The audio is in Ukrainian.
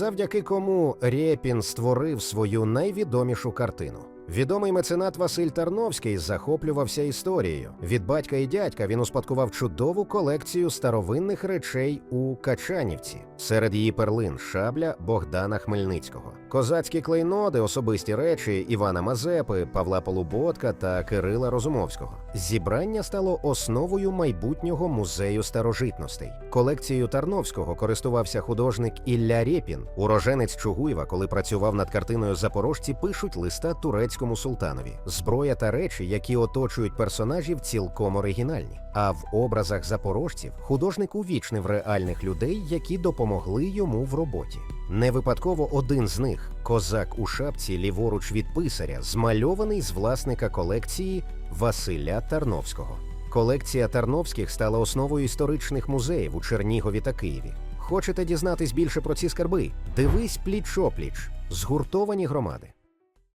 завдяки кому Рєпін створив свою найвідомішу картину. Відомий меценат Василь Тарновський захоплювався історією. Від батька і дядька він успадкував чудову колекцію старовинних речей у Качанівці. Серед її перлин шабля Богдана Хмельницького, козацькі клейноди, особисті речі Івана Мазепи, Павла Полуботка та Кирила Розумовського. Зібрання стало основою майбутнього музею старожитностей. Колекцією Тарновського користувався художник Ілля Рєпін. Уроженець Чугуєва, коли працював над картиною Запорожці, пишуть листа турецькому султанові. Зброя та речі, які оточують персонажів, цілком оригінальні. А в образах запорожців художник увічнив реальних людей, які допомогли йому в роботі. Не випадково один з них, козак у шапці ліворуч від писаря, змальований з власника колекції Василя Тарновського. Колекція Тарновських стала основою історичних музеїв у Чернігові та Києві. Хочете дізнатись більше про ці скарби? Дивись пліч-опліч, згуртовані громади.